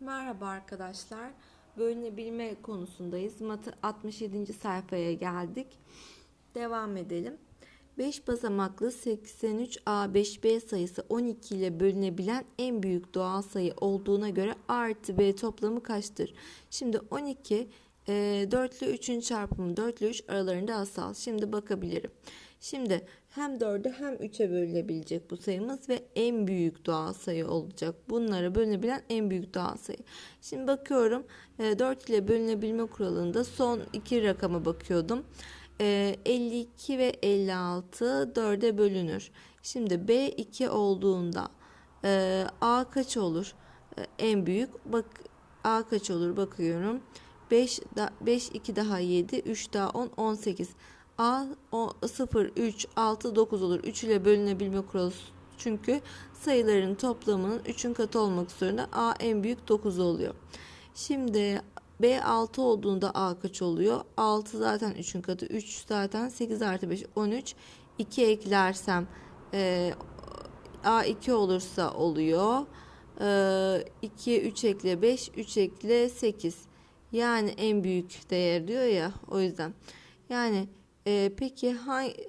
Merhaba arkadaşlar. Bölünebilme konusundayız. Matı 67. sayfaya geldik. Devam edelim. 5 basamaklı 83A5B sayısı 12 ile bölünebilen en büyük doğal sayı olduğuna göre A artı B toplamı kaçtır? Şimdi 12 e, 4 ile 3'ün çarpımı 4 ile 3 aralarında asal. Şimdi bakabilirim. Şimdi hem 4'e hem 3'e bölünebilecek bu sayımız ve en büyük doğal sayı olacak. Bunlara bölünebilen en büyük doğal sayı. Şimdi bakıyorum e, 4 ile bölünebilme kuralında son iki rakama bakıyordum. E, 52 ve 56 4'e bölünür. Şimdi B2 olduğunda e, A kaç olur? E, en büyük bak A kaç olur bakıyorum. 5 da, 5 2 daha 7 3 daha 10 18 A o, 0 3 6 9 olur 3 ile bölünebilme kuralı çünkü sayıların toplamının 3'ün katı olmak zorunda A en büyük 9 oluyor. Şimdi B 6 olduğunda A kaç oluyor? 6 zaten 3'ün katı 3 zaten 8 artı 5 13 2 eklersem e, A 2 olursa oluyor. E, 2'ye 3 ekle 5 3 ekle 8 yani en büyük değer diyor ya o yüzden. Yani e, peki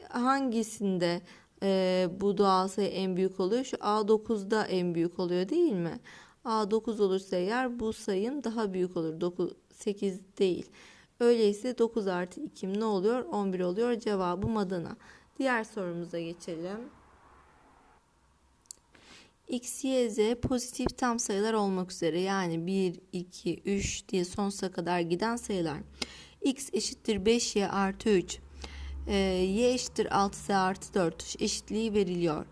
hangisinde e, bu doğal sayı en büyük oluyor? Şu A9'da en büyük oluyor değil mi? A9 olursa eğer bu sayım daha büyük olur. 9, 8 değil. Öyleyse 9 artı 2 ne oluyor? 11 oluyor. Cevabım Adana. Diğer sorumuza geçelim. X, Y, Z pozitif tam sayılar olmak üzere yani 1, 2, 3 diye sonsuza kadar giden sayılar. X eşittir 5Y artı 3. Ee, y eşittir 6Z artı 4 eşitliği veriliyor.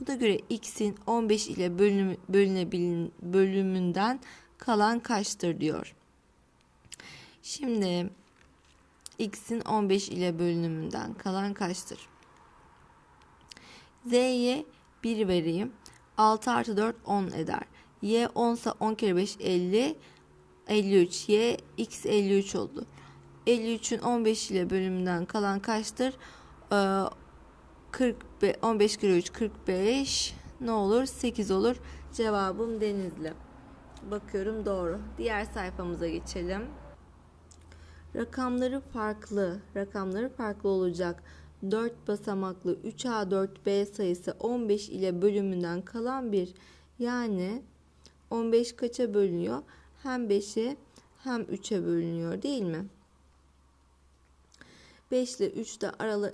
Buna göre X'in 15 ile bölüm, bölünebilen bölümünden kalan kaçtır diyor. Şimdi X'in 15 ile bölünümünden kalan kaçtır? Z'ye 1 vereyim. 6 artı 4 10 eder. Y 10 ise 10 kere 5 50. 53. Y x 53 oldu. 53'ün 15 ile bölümünden kalan kaçtır? Ee, 45, 15 kere 3 45 ne olur? 8 olur. Cevabım Denizli. Bakıyorum doğru. Diğer sayfamıza geçelim. Rakamları farklı. Rakamları farklı olacak. 4 basamaklı 3A4B sayısı 15 ile bölümünden kalan bir. Yani 15 kaça bölünüyor? Hem 5'e hem 3'e bölünüyor değil mi? 5 ile 3 de aralı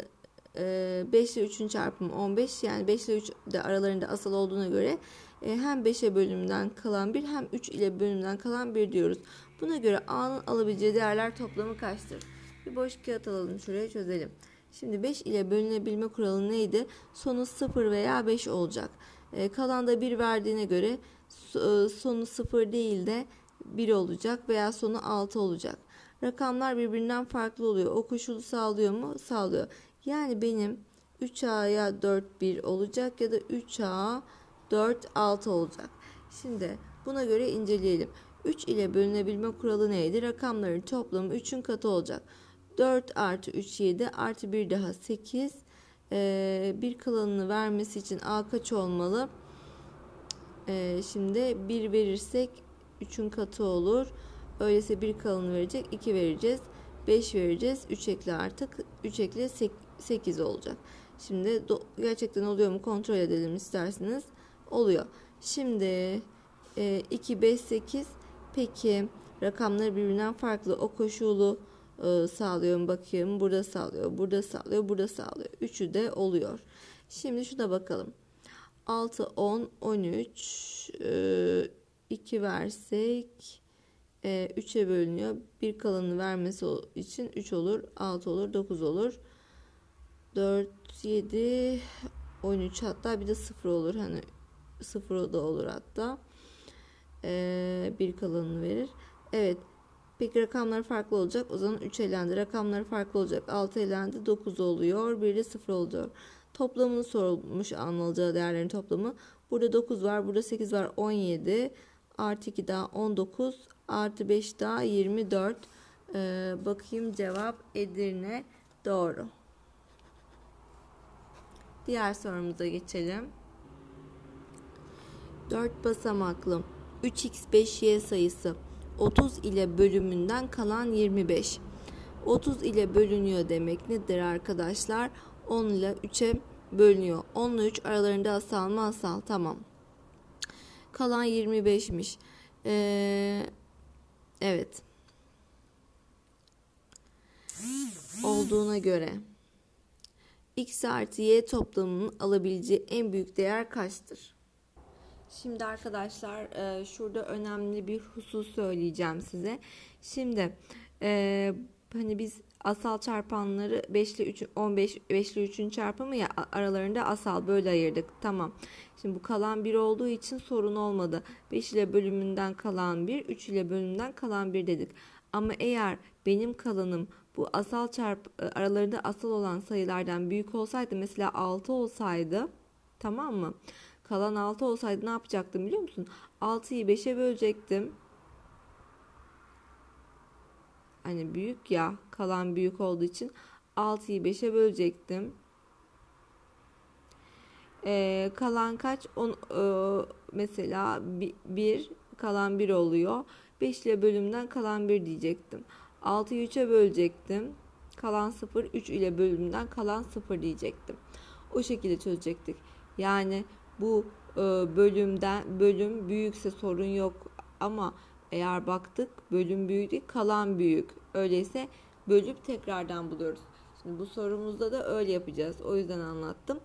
5 ile 3'ün çarpımı 15 yani 5 ile 3 de aralarında asal olduğuna göre e, hem 5'e bölümden kalan bir hem 3 ile bölümden kalan bir diyoruz. Buna göre A'nın alabileceği değerler toplamı kaçtır? Bir boş kağıt alalım şuraya çözelim. Şimdi 5 ile bölünebilme kuralı neydi? Sonu 0 veya 5 olacak. E, kalan da 1 verdiğine göre sonu 0 değil de 1 olacak veya sonu 6 olacak. Rakamlar birbirinden farklı oluyor. O koşulu sağlıyor mu? Sağlıyor. Yani benim 3A'ya 4 1 olacak ya da 3A 4 6 olacak. Şimdi buna göre inceleyelim. 3 ile bölünebilme kuralı neydi? Rakamların toplamı 3'ün katı olacak. 4 artı 3 7 artı 1 daha 8. Ee, bir kalanını vermesi için A kaç olmalı? Ee, şimdi 1 verirsek 3'ün katı olur. Öyleyse bir kalanı verecek. 2 vereceğiz. 5 vereceğiz. 3 ekle artık. 3 ekle 8 olacak. Şimdi gerçekten oluyor mu kontrol edelim isterseniz. Oluyor. Şimdi e, 2, 5, 8 peki rakamları birbirinden farklı o koşulu e, sağlıyor mu bakayım. Burada sağlıyor. Burada sağlıyor. Burada sağlıyor. Üçü de oluyor. Şimdi şuna bakalım. 6, 10, 13 e, 2 versek 3'e bölünüyor. Bir kalanı vermesi için 3 olur, 6 olur, 9 olur. 4, 7, 13 hatta bir de 0 olur. Hani 0 da olur hatta. Ee, bir kalanını verir. Evet. Peki rakamlar farklı olacak. O zaman 3 elendi. Rakamları farklı olacak. 6 elendi. 9 oluyor. 1 de 0 oluyor. Toplamını sorulmuş anlayacağı değerlerin toplamı. Burada 9 var. Burada 8 var. 17 artı 2 daha 19 artı 5 daha 24 ee, bakayım cevap Edirne doğru diğer sorumuza geçelim 4 basamaklı 3x5y sayısı 30 ile bölümünden kalan 25. 30 ile bölünüyor demek nedir arkadaşlar? 10 ile 3'e bölünüyor. 10 ile 3 aralarında asal mı asal? Tamam. Kalan 25'miş. Ee, evet. Olduğuna göre x artı y toplamının alabileceği en büyük değer kaçtır? Şimdi arkadaşlar e, şurada önemli bir husus söyleyeceğim size. Şimdi e, hani biz asal çarpanları 5 ile 3 15 5 ile 3'ün çarpımı ya aralarında asal böyle ayırdık. Tamam. Şimdi bu kalan 1 olduğu için sorun olmadı. 5 ile bölümünden kalan 1, 3 ile bölümünden kalan 1 dedik. Ama eğer benim kalanım bu asal çarp aralarında asal olan sayılardan büyük olsaydı mesela 6 olsaydı tamam mı? Kalan 6 olsaydı ne yapacaktım biliyor musun? 6'yı 5'e bölecektim. Hani büyük ya kalan büyük olduğu için 6'yı 5'e bölecektim. Ee, kalan kaç? On, e, mesela 1 kalan 1 oluyor. 5 ile bölümden kalan 1 diyecektim. 6'yı 3'e bölecektim. Kalan 0. 3 ile bölümden kalan 0 diyecektim. O şekilde çözecektik. Yani bu e, bölümden bölüm büyükse sorun yok ama eğer baktık bölüm büyük değil kalan büyük. Öyleyse bölüp tekrardan buluyoruz. Şimdi bu sorumuzda da öyle yapacağız. O yüzden anlattım.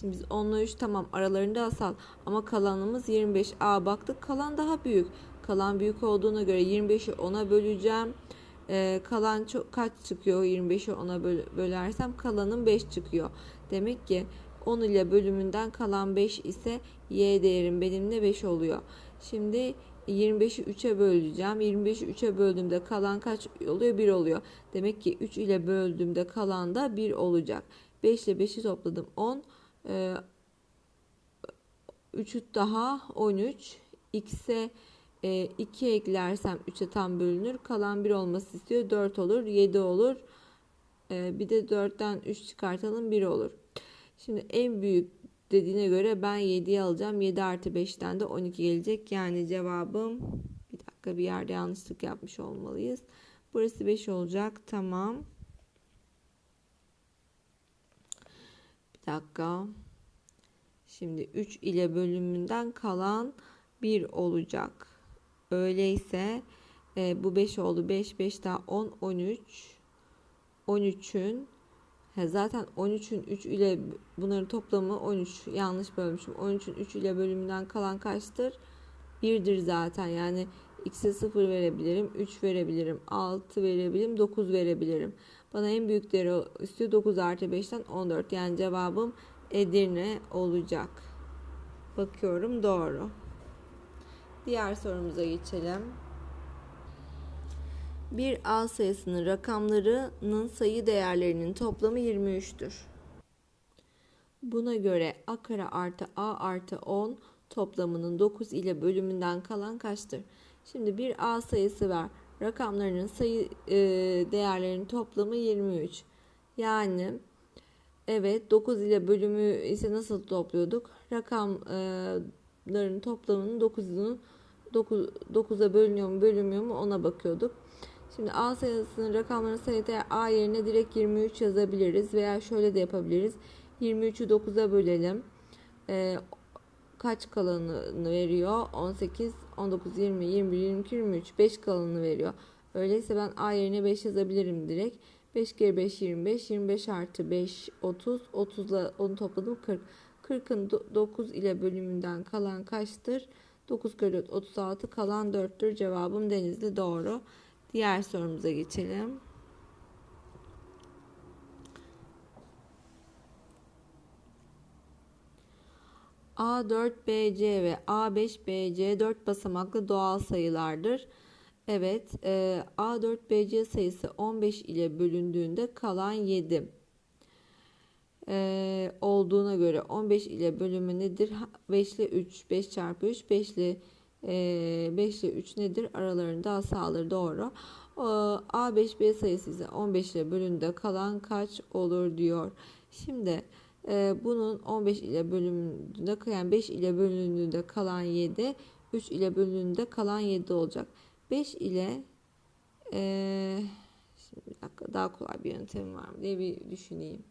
Şimdi biz 10 ile 3 tamam aralarında asal ama kalanımız 25. Aa baktık kalan daha büyük. Kalan büyük olduğuna göre 25'i 10'a böleceğim. Ee, kalan çok kaç çıkıyor 25'i 10'a böl bölersem kalanın 5 çıkıyor. Demek ki 10 ile bölümünden kalan 5 ise y değerim benimle 5 oluyor. Şimdi 25'i 3'e böleceğim. 25'i 3'e böldüğümde kalan kaç oluyor? 1 oluyor. Demek ki 3 ile böldüğümde kalan da 1 olacak. 5 ile 5'i topladım 10. Ee, 3 daha 13. X'e e, 2 eklersem 3'e tam bölünür. Kalan 1 olması istiyor. 4 olur. 7 olur. Ee, bir de 4'ten 3 çıkartalım 1 olur. Şimdi en büyük dediğine göre ben 7'yi alacağım. 7 artı 5'ten de 12 gelecek. Yani cevabım bir dakika bir yerde yanlışlık yapmış olmalıyız. Burası 5 olacak. Tamam. Bir dakika. Şimdi 3 ile bölümünden kalan 1 olacak. Öyleyse e, bu 5 oldu. 5, 5 daha 10, 13. 13'ün Zaten 13'ün 3 ile bunların toplamı 13. Yanlış bölmüşüm. 13'ün 3 ile bölümünden kalan kaçtır? 1'dir zaten. Yani x'e 0 verebilirim. 3 verebilirim. 6 verebilirim. 9 verebilirim. Bana en büyük değeri istiyor. 9 artı 5'ten 14. Yani cevabım Edirne olacak. Bakıyorum doğru. Diğer sorumuza geçelim. Bir A sayısının rakamlarının sayı değerlerinin toplamı 23'tür. Buna göre A kare artı A artı 10 toplamının 9 ile bölümünden kalan kaçtır? Şimdi bir A sayısı var. Rakamlarının sayı e, değerlerinin toplamı 23. Yani evet 9 ile bölümü ise nasıl topluyorduk? Rakamların toplamının 9'unu 9, 9'a bölünüyor mu bölünmüyor mu ona bakıyorduk. Şimdi A sayısının rakamların sayıda A yerine direkt 23 yazabiliriz veya şöyle de yapabiliriz. 23'ü 9'a bölelim. Ee, kaç kalanını veriyor? 18, 19, 20, 21, 22, 23. 5 kalanını veriyor. Öyleyse ben A yerine 5 yazabilirim direkt. 5 kere 5 25. 25 artı 5 30. 30 ile onu topladım 40. 40'ın 9 ile bölümünden kalan kaçtır? 9 kere 4 36 kalan 4'tür. Cevabım Denizli doğru. Diğer sorumuza geçelim. A4BC ve A5BC 4 basamaklı doğal sayılardır. Evet, e, A4BC sayısı 15 ile bölündüğünde kalan 7 e, olduğuna göre 15 ile bölümü nedir? 5 ile 3, 5 çarpı 3, 5 ile 5 ile 3 nedir? Aralarında asalır doğru. A5B sayısı ise 15 ile bölümünde kalan kaç olur diyor. Şimdi e, bunun 15 ile bölümünde yani 5 ile bölündüğünde kalan 7 3 ile bölündüğünde kalan 7 olacak. 5 ile eee şimdi bir dakika daha kolay bir yöntem var mı diye bir düşüneyim.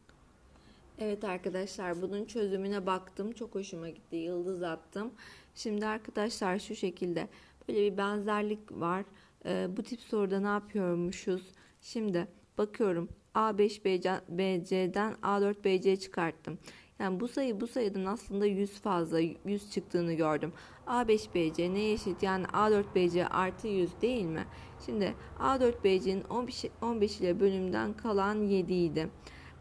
Evet arkadaşlar bunun çözümüne baktım. Çok hoşuma gitti. Yıldız attım. Şimdi arkadaşlar şu şekilde böyle bir benzerlik var. Ee, bu tip soruda ne yapıyormuşuz? Şimdi bakıyorum A5 BC'den A4 BC çıkarttım. Yani bu sayı bu sayıdan aslında 100 fazla 100 çıktığını gördüm. A5 BC ne eşit? Yani A4 BC artı 100 değil mi? Şimdi A4 BC'nin 15, 15 ile bölümden kalan 7 idi.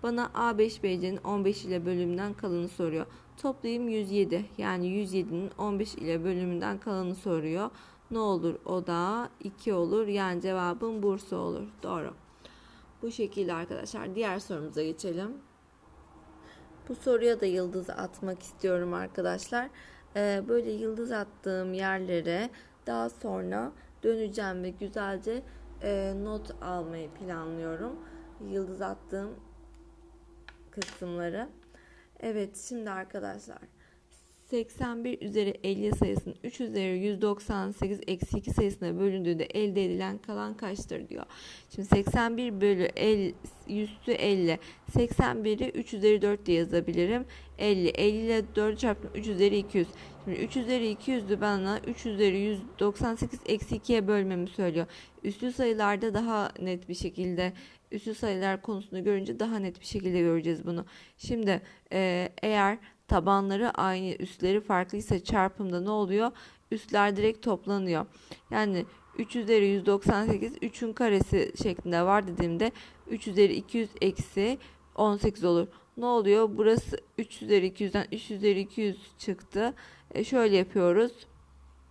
Bana A5BC'nin 15 ile bölümünden kalanı soruyor. Toplayayım 107. Yani 107'nin 15 ile bölümünden kalanı soruyor. Ne olur? O da 2 olur. Yani cevabım Bursa olur. Doğru. Bu şekilde arkadaşlar. Diğer sorumuza geçelim. Bu soruya da yıldız atmak istiyorum arkadaşlar. Ee, böyle yıldız attığım yerlere daha sonra döneceğim ve güzelce e, not almayı planlıyorum. Yıldız attığım kısımları. Evet şimdi arkadaşlar 81 üzeri 50 sayısının 3 üzeri 198 eksi 2 sayısına bölündüğünde elde edilen kalan kaçtır diyor. Şimdi 81 bölü 50, üstü 50. 81'i 3 üzeri 4 diye yazabilirim. 50. 50 ile 4 çarptım 3 üzeri 200. Şimdi 3 üzeri 200'ü bana 3 üzeri 198 eksi 2'ye bölmemi söylüyor. Üslü sayılarda daha net bir şekilde üslü sayılar konusunu görünce daha net bir şekilde göreceğiz bunu. Şimdi e, eğer tabanları aynı üstleri farklıysa çarpımda ne oluyor? Üstler direkt toplanıyor. Yani 3 üzeri 198 3'ün karesi şeklinde var dediğimde 3 üzeri 200 eksi 18 olur. Ne oluyor? Burası 3 üzeri 200'den 3 üzeri 200 çıktı. E şöyle yapıyoruz.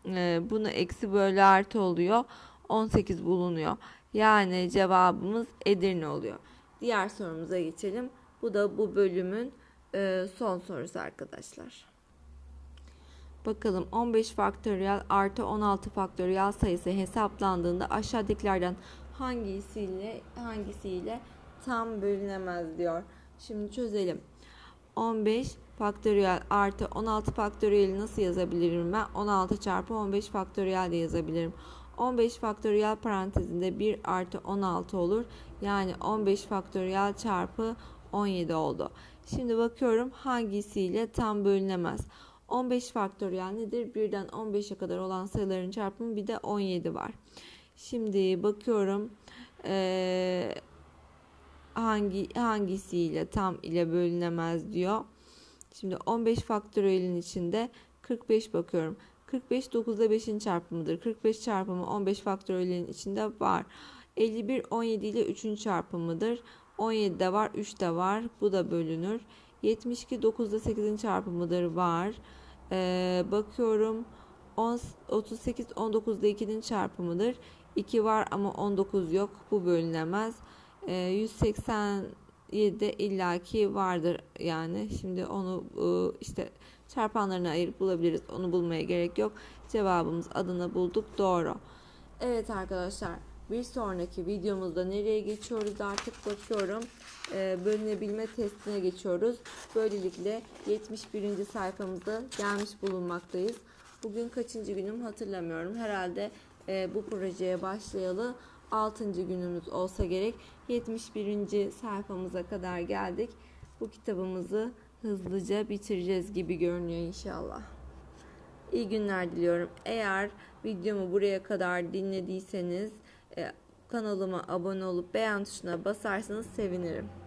E, bunu eksi böyle artı oluyor. 18 bulunuyor. Yani cevabımız Edirne oluyor. Diğer sorumuza geçelim. Bu da bu bölümün e, son sorusu arkadaşlar. Bakalım 15 faktöriyel artı 16 faktöriyel sayısı hesaplandığında aşağıdakilerden hangisiyle hangisiyle tam bölünemez diyor. Şimdi çözelim. 15 faktöriyel artı 16 faktöriyeli nasıl yazabilirim ben? 16 çarpı 15 faktöriyel de yazabilirim. 15 faktöriyel parantezinde 1 artı 16 olur. Yani 15 faktöriyel çarpı 17 oldu. Şimdi bakıyorum hangisiyle tam bölünemez. 15 faktöriyel nedir? 1'den 15'e kadar olan sayıların çarpımı bir de 17 var. Şimdi bakıyorum ee, hangi hangisiyle tam ile bölünemez diyor. Şimdi 15 faktöriyelin içinde 45 bakıyorum. 45 9'da 5'in çarpımıdır. 45 çarpımı 15 faktöriyelin içinde var. 51 17 ile 3'ün çarpımıdır. 17 de var, 3 de var. Bu da bölünür. 72 9'da 8'in çarpımıdır var. Ee, bakıyorum 10, 38 19'da 2'nin çarpımıdır. 2 var ama 19 yok. Bu bölünemez. Ee, 187'de illaki vardır yani. Şimdi onu e, işte çarpanlarını ayırıp bulabiliriz. Onu bulmaya gerek yok. Cevabımız adını bulduk. Doğru. Evet arkadaşlar bir sonraki videomuzda nereye geçiyoruz artık bakıyorum. Ee, bölünebilme testine geçiyoruz. Böylelikle 71. sayfamıza gelmiş bulunmaktayız. Bugün kaçıncı günüm hatırlamıyorum. Herhalde e, bu projeye başlayalı 6. günümüz olsa gerek. 71. sayfamıza kadar geldik. Bu kitabımızı hızlıca bitireceğiz gibi görünüyor inşallah. İyi günler diliyorum. Eğer videomu buraya kadar dinlediyseniz e, kanalıma abone olup beğen tuşuna basarsanız sevinirim.